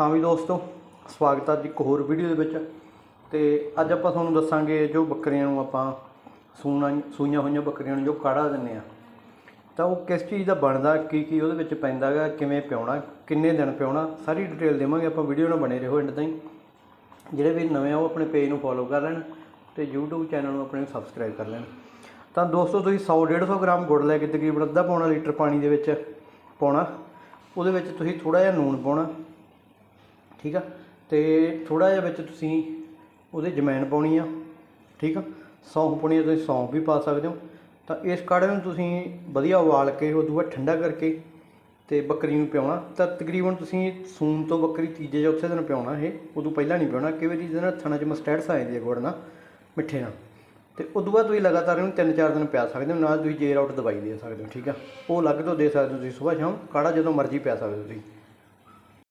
ਹਾਂ ਵੀ ਦੋਸਤੋ, ਸਵਾਗਤ ਹੈ ਅੱਜ ਇੱਕ ਹੋਰ ਵੀਡੀਓ ਦੇ ਵਿੱਚ। ਤੇ ਅੱਜ ਆਪਾਂ ਤੁਹਾਨੂੰ ਦੱਸਾਂਗੇ ਜੋ ਬੱਕਰੀਆਂ ਨੂੰ ਆਪਾਂ ਸੂਣਾ ਸੂਈਆਂ ਹੋਈਆਂ ਬੱਕਰੀਆਂ ਨੂੰ ਜੋ ਕਾੜਾ ਦਿੰਨੇ ਆ। ਤਾਂ ਉਹ ਕਿਸ ਚੀਜ਼ ਦਾ ਬਣਦਾ, ਕੀ ਕੀ ਉਹਦੇ ਵਿੱਚ ਪੈਂਦਾ ਗਾ, ਕਿਵੇਂ ਪਿਉਣਾ, ਕਿੰਨੇ ਦਿਨ ਪਿਉਣਾ, ਸਾਰੀ ਡਿਟੇਲ ਦੇਵਾਂਗੇ ਆਪਾਂ ਵੀਡੀਓ ਨਾਲ ਬਣੇ ਰਹੋ ਐਂਡ ਤਾਈਂ। ਜਿਹੜੇ ਵੀ ਨਵੇਂ ਆ, ਉਹ ਆਪਣੇ ਪੇਜ ਨੂੰ ਫੋਲੋ ਕਰ ਲੈਣ ਤੇ YouTube ਚੈਨਲ ਨੂੰ ਆਪਣੇ ਸਬਸਕ੍ਰਾਈਬ ਕਰ ਲੈਣ। ਤਾਂ ਦੋਸਤੋ, ਤੁਸੀਂ 100 150 ਗ੍ਰਾਮ ਗੁੜ ਲੈ ਕੇ ਤਕਰੀਬਨ ਅੱਧਾ ਪੌਣਾ ਲੀਟਰ ਪਾਣੀ ਦੇ ਵਿੱਚ ਪਾਉਣਾ। ਉਹਦੇ ਵਿੱਚ ਤੁਸੀਂ ਥੋੜਾ ਜਿਹਾ ਨੂਣ ਪਾਉਣਾ। ਠੀਕ ਆ? ਤੇ ਥੋੜਾ ਜਿਹਾ ਵਿੱਚ ਤੁਸੀਂ ਉਹਦੇ ਜਮੈਨ ਪਾਉਣੀ ਆ, ਠੀਕ ਆ? ਸੌਂਫ ਪਾਉਣੀ ਆ, ਤੁਸੀਂ ਸੌਂਫ ਵੀ ਪਾ ਸਕਦੇ ਹੋ। ਤਾਂ ਇਸ ਕਾੜੇ ਨੂੰ ਤੁਸੀਂ ਵਧੀਆ ਉਬਾਲ ਕੇ ਉਦੋਂ ਬਾਅਦ ਠੰਡਾ ਕਰਕੇ ਤੇ ਬੱਕਰੀ ਨੂੰ ਪਿਆਉਣਾ। ਤਾਂ ਤਕਰੀਬਨ ਤੁਸੀਂ ਸੂਨ ਤੋਂ ਬੱਕਰੀ ਤੀਜੇ ਚੌਥੇ ਦਿਨ ਪਿਆਉਣਾ ਇਹ, ਉਦੋਂ ਪਹਿਲਾਂ ਨਹੀਂ ਪਿਆਉਣਾ। ਕਈ ਵਾਰੀ ਜਿਹਦੇ ਨਾਲ ਥਣਾ 'ਚ ਮਸਟੈਟਸ ਆ ਜਾਂਦੀ ਹੈ ਗੁੜ ਨਾਲ, ਮਿੱਠੇ ਨਾਲ। ਤੇ ਉਦੋਂ ਬਾਅਦ ਤੁਸੀਂ ਲਗਾਤਾਰ ਇਹਨੂੰ ਤਿੰਨ ਚਾਰ ਦਿਨ ਪਿਆ ਸਕਦੇ ਹੋ। ਨਾਲ ਤੁਸੀਂ ਜੇਰ ਆਊਟ ਦਵਾਈ ਦੇ ਸਕਦੇ ਹੋ, ਠੀਕ ਆ? ਉਹ ਅਲੱਗ ਤੋਂ ਦੇ ਸਕਦੇ ਹੋ ਤੁਸੀਂ ਸਵੇਰ ਸ਼ਾਮ। ਕਾੜਾ ਜਦੋਂ ਮਰਜ਼ੀ ਪਿਆ ਸਕਦੇ ਹੋ ਤੁਸੀਂ।